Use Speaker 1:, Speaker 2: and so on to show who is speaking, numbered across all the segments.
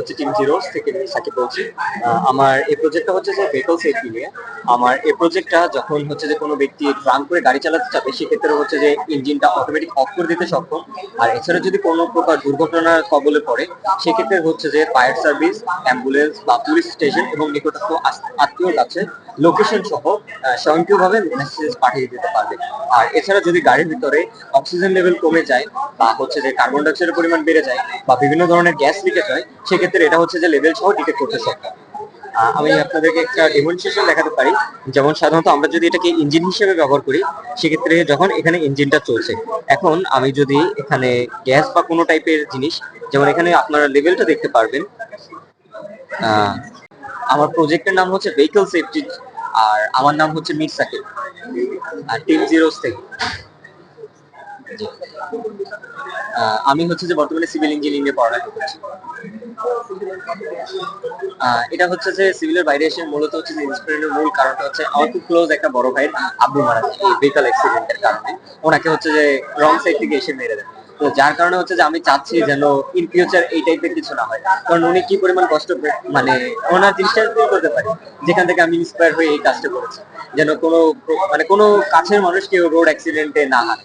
Speaker 1: হচ্ছে team zeros থেকে সাকিব বলছি। আমার এই প্রজেক্টটা হচ্ছে যে ভেহিকল সেফটি নিয়ে। আমার এই প্রজেক্টটা যখন হচ্ছে যে কোনো ব্যক্তি ড্রাম করে গাড়ি চালাতে চাবে, সেক্ষেত্রে হচ্ছে যে ইঞ্জিনটা অটোমেটিক অফ করে দিতে সক্ষম। আর এছাড়া যদি কোনো প্রকার দুর্ঘটনার কবলে পড়ে, সেক্ষেত্রে হচ্ছে যে ফায়ার সার্ভিস অ্যাম্বুলেন্স বা পুলিশ স্টেশন এবং নিকটস্থ আত্মীয় আত্মীয়র কাছে লোকেশন সহ স্বয়ংক্রিয়ভাবে মেসেজ পাঠিয়ে দিতে পারবে। আর এছাড়া যদি গাড়ির ভিতরে অক্সিজেন লেভেল কমে যায়, বা হচ্ছে যে কার্বন ডাইঅক্সাইডের পরিমাণ বেড়ে যায়, বা বিভিন্ন ধরনের গ্যাস লিকেজ হয়, সেক্ষেত্রে এটা হচ্ছে যে লেভেল সহ ডিটেক্ট করতে সক্ষম। আমি আপনাদেরকে একটা ডেমনস্ট্রেশন দেখাতে পারি। যেমন সাধারণত আমরা যদি এটাকে ইঞ্জিন হিসেবে ব্যবহার করি, সেক্ষেত্রে যখন এখানে ইঞ্জিনটা চলছে, এখন আমি যদি এখানে গ্যাস বা কোনো টাইপের জিনিস, যেমন এখানে আপনারা লেভেলটা দেখতে পারবেন। আমার প্রজেক্টের নাম হচ্ছে ভেহিকল সেফটি আর আমার নাম হচ্ছে মির সাকিব। আর টিম জিরোস থেকে আমি হচ্ছে যে বর্তমানে সিভিল ইঞ্জিনিয়ারিং এ পড়ালেখা করছি। এটা হচ্ছে যে সিভিলের বাইরে এসে মূলত হচ্ছে যে ইন্সপিরেশনের মূল কারণটা হচ্ছে আমার খুব ক্লোজ একটা বড় ভাইয়ের আব্বু মারা এই ভেহিকল অ্যাক্সিডেন্টের কারণে। ওনাকে হচ্ছে যে রং সাইড থেকে এসে মেরে দেয়। তো যার কারণে হচ্ছে যে আমি চাচ্ছি যেন ইন ফিউচার এই টাইপের কিছু না হয়। কারণ উনি কি পরিমাণ কষ্ট মানে ওনার জিনিসটা করতে পারি, যেখান থেকে আমি ইন্সপায়ার হয়ে এই কাজটা করেছি। যেন কোনো মানে কোনো কাছের মানুষ কেউ রোড অ্যাক্সিডেন্টে না হয়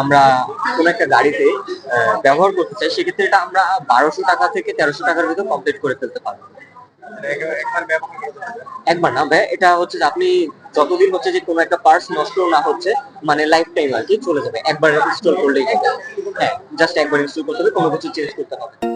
Speaker 1: আমরা কোন একটা গাড়িতে ব্যবহার করতে চাই, সেক্ষেত্রে এটা আমরা বারোশো টাকা থেকে তেরোশো টাকার ভিতর কমপ্লিট করে ফেলতে পারব। একবার না, ভাই, এটা হচ্ছে যে আপনি যতদিন হচ্ছে যে কোনো একটা পার্টস নষ্ট না হচ্ছে মানে লাইফ টাইম আর কি চলে যাবে একবার ইনস্টল করলেই হ্যাঁ জাস্ট একবার ইনস্টল করতে হবে, কোনো কিছু চেঞ্জ করতে হবে।